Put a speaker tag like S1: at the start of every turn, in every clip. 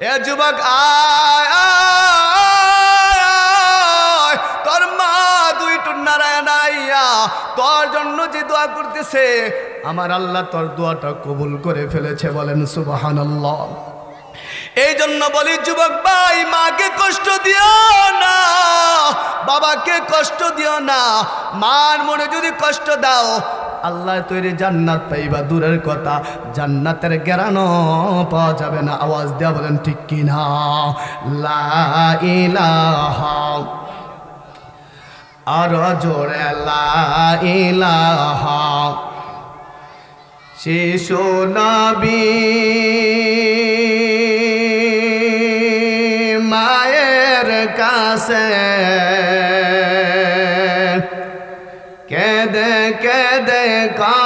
S1: এ যুবক, আয়। তোর মা দুই টুন্নারায়ণ আইয়া তোর জন্য যে দোয়া করতেছে, আমার আল্লাহ তোর দোয়াটা কবুল করে ফেলেছে বলেন সুবাহান এই জন্য বলি, যুবক ভাই, মাকে কষ্ট দিও না, বাবাকে কষ্ট দিও না, মার মনে যদি কষ্ট দাও আল্লাহ তৈরি জান্নাত পাইবা, দূরের কথা। জান্নাতের গেরানো পাওয়া যাবে না। আওয়াজ দেওয়া বলেন, ঠিক কি না লা ইলাহা। আর জোরে, লা ইলাহা। শিশু নবী, মায়ের কাছে কেদে কেদে কায়।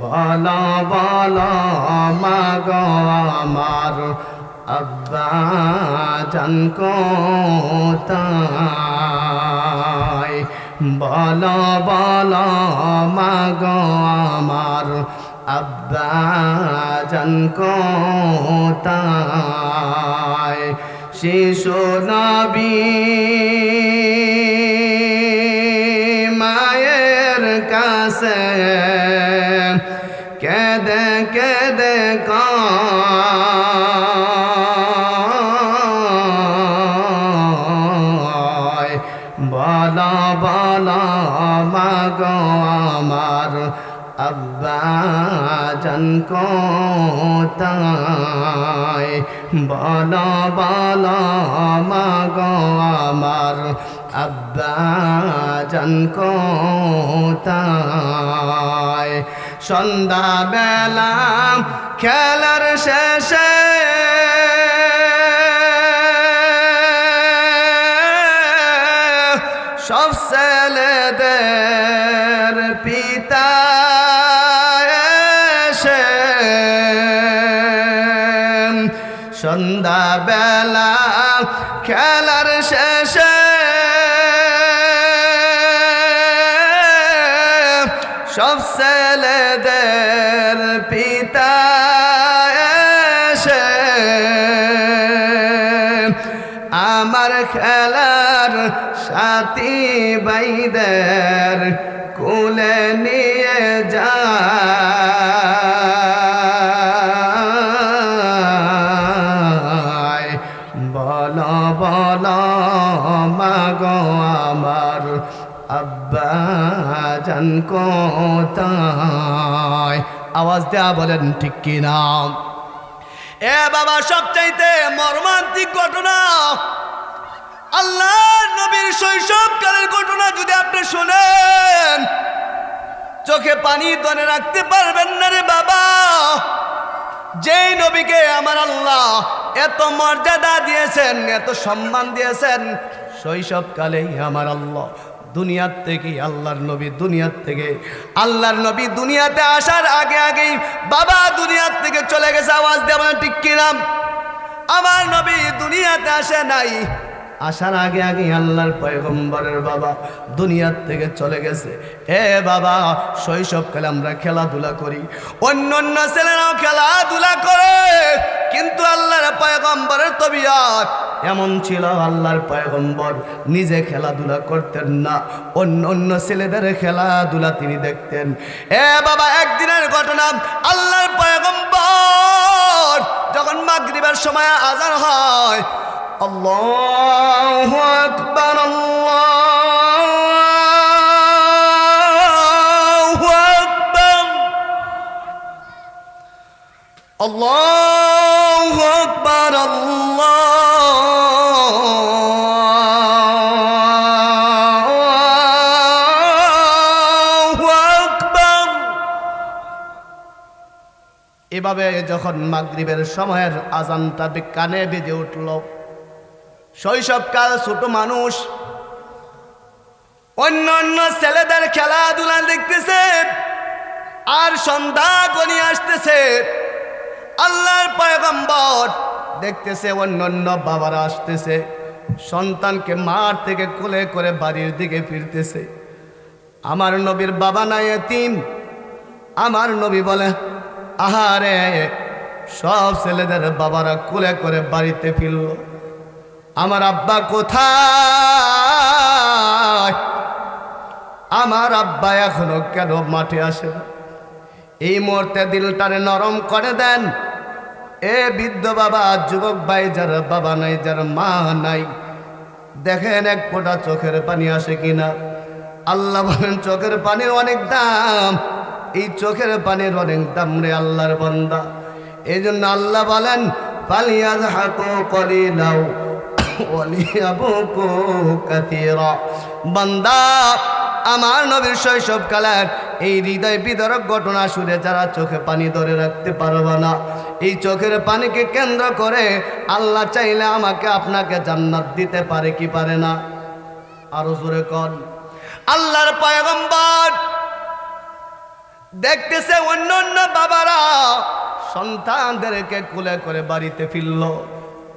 S1: বল বল মাগ আমার আব্বা জান কোথায়? বল বল মাগ আমার আব্বা জান কোথায়? শিশু নবী মায়ের কাছে কেদে কেদে কয় জান কোথায় বল বল মাগ আমার আব্বা জান কোথায় সন্ধ্যাবেলা খেলার শেষে সন্ধ্যাবেলা খেলার শেষে সব ছেলেদের পিতা এসে আমার খেলার সাথী বাইদের কুলে নিয়ে যায়। জান কোথায়? আওয়াজ দেয়া বলেন, ঠিক কিনা? এ বাবা, সবচাইতে মর্মান্তিক ঘটনা। আল্লাহ নবীর শৈশবকালের ঘটনা যদি আপনি শোনেন, চোখে পানি ধরে রাখতে পারবেন না রে বাবা। যেই নবীকে আমার আল্লাহ এত মর্যাদা দিয়েছেন, এত সম্মান দিয়েছেন, শৈশবকালেই আমার আল্লাহ দুনিয়ার থেকে, আল্লাহর নবী দুনিয়ার থেকে। আল্লাহর নবী দুনিয়াতে আসার আগে আগেই বাবা দুনিয়ার থেকে চলে গেছে, আওয়াজ দেওয়া ঠিক কিরাম আমার নবী দুনিয়াতে আসে নাই। আসার আগে আগে আল্লাহর পয়গম্বরের বাবা দুনিয়ার থেকে চলে গেছে। এ বাবা, শৈশবকালে আমরা খেলাধুলা করি। অন্য অন্য ছেলেরাও খেলাধুলা করে। আল্লাহর পয়গম্বরের তবিয়াত। এমন ছিল আল্লাহর পয়গম্বর। নিজে খেলাধুলা করতেন না। অন্য অন্য ছেলেদের খেলাধুলা তিনি দেখতেন। এ বাবা, একদিনের ঘটনা। আল্লাহর পয়গম্বর যখন মাগরিবের সময় আজান হয়, আল্লাহু আকবার, আল্লাহু আল্লাহু যখন মাগরিবের সময়ের আজানটা কানে বেজে উঠল, শৈশবকাল ছোট মানুষ, অন্য অন্য ছেলেদের খেলাধুলা দেখতেছে, আর সন্ধ্যা গনি আসতেছে। আল্লাহর পয়গম্বর দেখতেছে অন্য অন্য বাবারা আসতেছে, সন্তানকে মাঠ থেকে কোলে করে বাড়ির দিকে ফিরতেছে। আমার নবীর বাবা নাই এতিম, আমার নবী বলে আহারে, সব ছেলেদের বাবারা কুলে করে বাড়িতে ফিরল। আমার আব্বা কোথায়? আমার আব্বা এখনও কেন মাঠে আসে এই মুহূর্তে দিলটারে নরম করে দেন। এ বৃদ্ধ বাবা, যুবক ভাই, যার বাবা নাই, যার মা নাই, দেখেন এক ফোঁটা চোখের পানি আসে কিনা? আল্লাহ বলেন, চোখের পানির অনেক দাম। এই চোখের পানির অনেক দাম রে আল্লাহর বান্দা। এই জন্য আল্লাহ বলেন পালিয়াজ হাকো কলি নাও বান্দা, আমার নবীর শৈশব কালের এই হৃদয় বিদরক ঘটনা শুনে যারা চোখে পানি ধরে রাখতে পারবে না, এই চোখের পানিকে কেন্দ্র করে আল্লাহ চাইলে আমাকে আপনাকে জান্নাত দিতে পারে কি পারে না? আরও জোরে কন। আল্লাহর পয়গম্বর দেখতেছে অন্য অন্য বাবারা সন্তানদেরকে কুলে করে বাড়িতে ফিরল।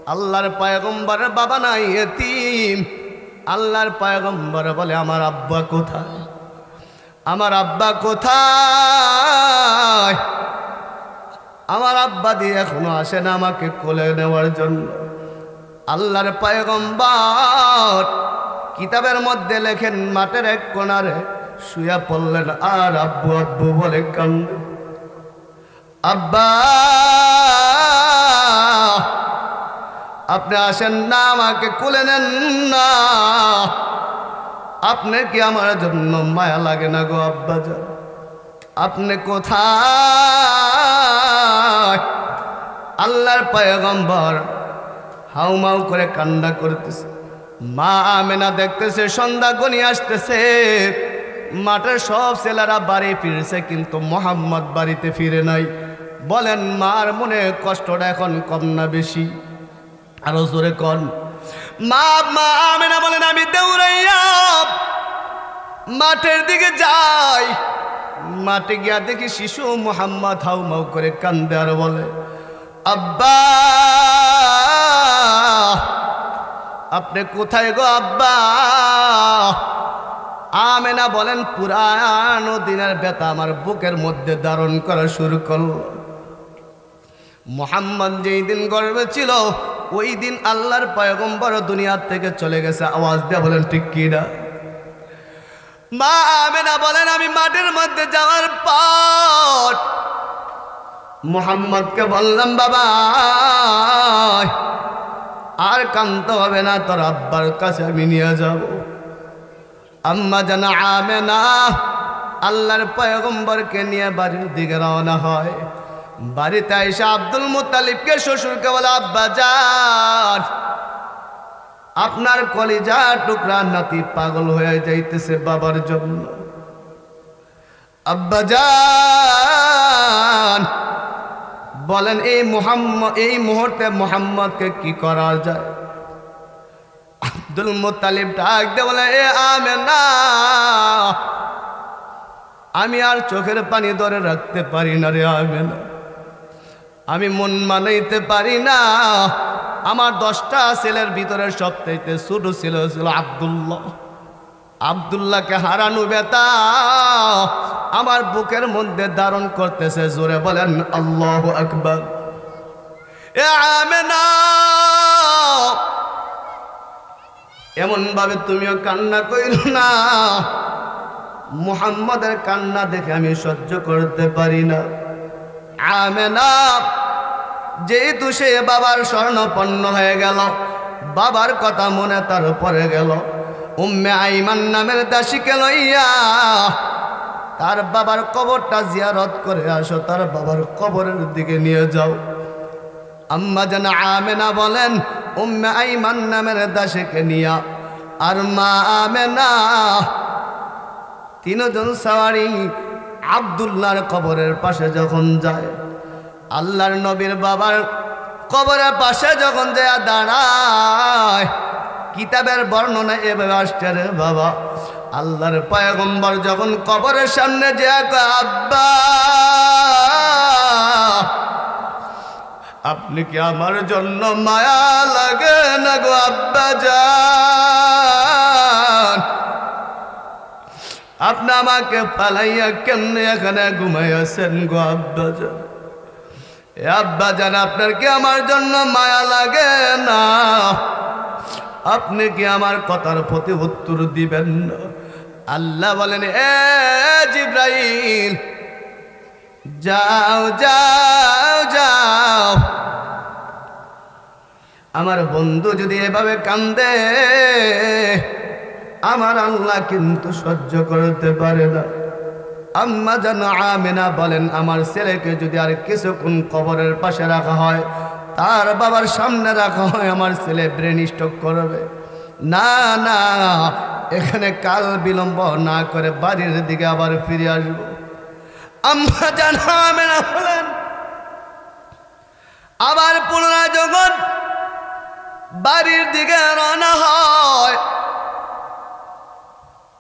S1: আল্লাহর পয়গম্বরের বাবা নাই এতিম। আল্লাহর পয়গম্বর বলে, আমার আব্বা কোথায়? আমার আব্বা কোথায়? আমার আব্বা দিয়ে এখনও আসে না আমাকে কোলে নেওয়ার জন্য। আল্লাহর পয়গম্বর কিতাবের মধ্যে লেখেন, মাঠের এক কোনারে শুয়া পড়লেন, আর আব্বু আব্বু বলে কান্দে। আব্বা, আপনি আসেন না, আমাকে কোলে নেন না। আপনি কি আমার জন্য মায়া লাগে না গো, আব্বা যান আপনি কোথায়? আল্লাহর পয়গম্বর হাউমাউ করে কান্না করতেছে। মা আমেনা দেখতেছে, সন্ধ্যা গনি আসতেছে। মাঠের সব ছেলেরা বাড়ি ফিরেছে, কিন্তু মোহাম্মদ বাড়িতে ফিরে নাই। বলেন, মার মনে কষ্টটা এখন কম না বেশি? আরও জোরে কন। মা মা, আমেনা বলেন, আমি দেউরাইয়া। মাঠের দিকে যাই। মাঠে গিয়া দেখি শিশু মোহাম্মদ হাউ মাউ করে কান্দে আর বলে, আব্বা, আপনি কোথায় গো, আব্বা? আমেনা বলেন, পুরানো দিনের ব্যথা আমার বুকের মধ্যে ধারণ করা শুরু করল। মোহাম্মদ যেই দিন গর্বে ছিল, ওই দিন আল্লাহর পয়গম্বর দুনিয়ার থেকে চলে গেছে। আওয়াজ দেয়া বলেন, ঠিক কিনা মা আমেনা বলেন, আমি মাঠের মধ্যে যাওয়ার পর মোহাম্মদকে বললাম, বাবা, আর কান্ত হবে না, তোর আব্বার কাছে আমি নিয়ে যাব। আম্মা জানা আমেনা, আল্লাহর পয়গম্বরকে নিয়ে বাড়ির দিকে রওনা হয়। বাড়িতে আইসা আব্দুল মুতালিবকে শ্বশুরকে বলে, আব্বা যান আপনার কলিজা টুকরা নাতি পাগল হয়ে যাইতেছে বাবার জন্য। আব্বা যান বলেন, এই মোহাম্মদ এই মুহূর্তে মোহাম্মদকে কি করা যায়? আব্দুল মুতালিব ডাক দে বলে, এ আমে না আমি আর চোখের পানি ধরে রাখতে পারি না রে আমে না আমি মন মানাইতে পারি না। আমার দশটা ছেলের ভিতরে সবচাইতে ছোট ছিল ছিল আবদুল্লাহ। আবদুল্লাহকে হারানো বেতা আমার বুকের মধ্যে ধারণ করতেছে, জোরে বলেন, আল্লাহ আকবর। এ আমেনা এমন ভাবে তুমিও কান্না কইল না। মুহাম্মদের কান্না দেখে আমি সহ্য করতে পারি না। আমেনা, যেহেতু সে বাবার স্বর্ণপন্ন হয়ে গেল, বাবার কথা মনে তার পরে গেল। উম্মে আইমান নামের দাসীকে লইয়া তার বাবার কবরটা জিয়ারত করে আসো, তার বাবার কবরের দিকে নিয়ে যাও। আম্মা যেন আমেনা বলেন উম্মে আইমান নামের দাসীকে নিয়া আর মা আমেনা, তিনজন সাওয়ারি আবদুল্লাহর কবরের পাশে যখন যায়, আল্লাহর নবীর বাবার কবরের পাশে যখন যায় দাঁড়ায়, কিতাবের বর্ণনা এভাবে আসছে রে বাবা। আল্লাহর পয়গম্বর যখন কবরের সামনে যে আব্বা! আপনি কি আমার জন্য মায়া লাগে না গো আব্বা যান আপনি আমাকে পালাইয়া কেমনে এখানে ঘুমাইয়াছেন গো আব্বাজান এ আব্বাজান আপনার কি আমার জন্য মায়া লাগে না? আপনি কি আমার কথার প্রতি উত্তর দিবেন না? আল্লাহ বলেন, এ জিব্রাইল, যাও যাও আমার বন্ধু যদি এভাবে কান্দে, আমার আল্লাহ কিন্তু সহ্য করতে পারে না। আম্মা যেন আমেনা বলেন, আমার ছেলেকে যদি আর কিছুক্ষণ কবরের পাশে রাখা হয়, তার বাবার সামনে রাখা হয়, আমার ছেলে ব্রেন স্ট্রোক করবে। না না, এখানে কাল বিলম্ব না করে বাড়ির দিকে আবার ফিরে আসব। আম্মা যেন আমেনা বলেন, আবার পুনরায় যখন বাড়ির দিকে রওনা হয়।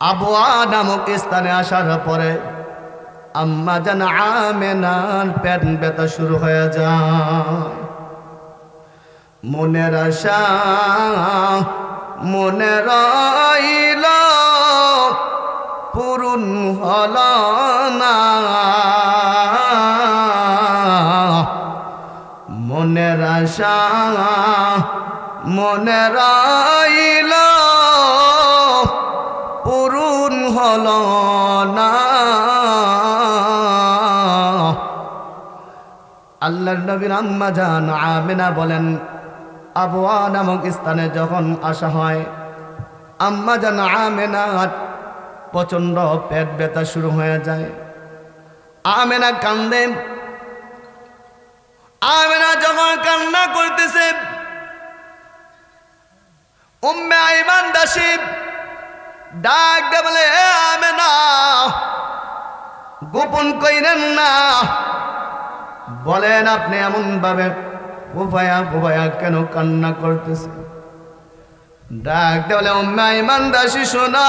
S1: আবুয়া নামক স্থানে আসার পরে আম্মা জান আমেনার পেট ব্যথা শুরু হয়ে যায়। মনের আশা মনে রইল, পূরণ হল না। মনের আশা মনে রাইল, পূরণ হল না। আল্লাহর নবীর আম্মা জান আমেনা বলেন আবুয়া নামক স্থানে যখন আসা হয়, আম্মা জান আমেনা প্রচণ্ড পেট ব্যথা শুরু হয়ে যায়। আমেনা কান্দে। আমেনা যখন কান্না করতেছে উম্মে আইমান দাসী, ডাক দে বলে, এ আমেনা, গোপন কইরেন না। বলেন, আপনি এমন ভাবে ফুফায়া ফুফায়া কেন কান্না করতেছে ডাক দেবলে উম্মে আইমান দাসী, শোনা।